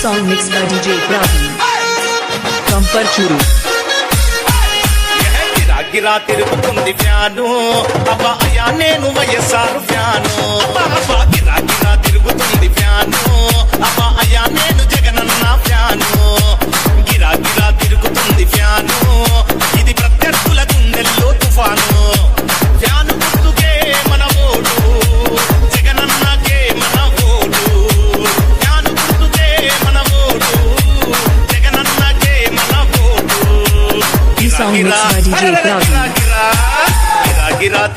song mixed by DJ Pravi from Parchuru. గిరా తిరుగుతుంది fan అబ్బా అయ్యా నేను వయస్సారు fan song mixed by DJ Flavi. gira,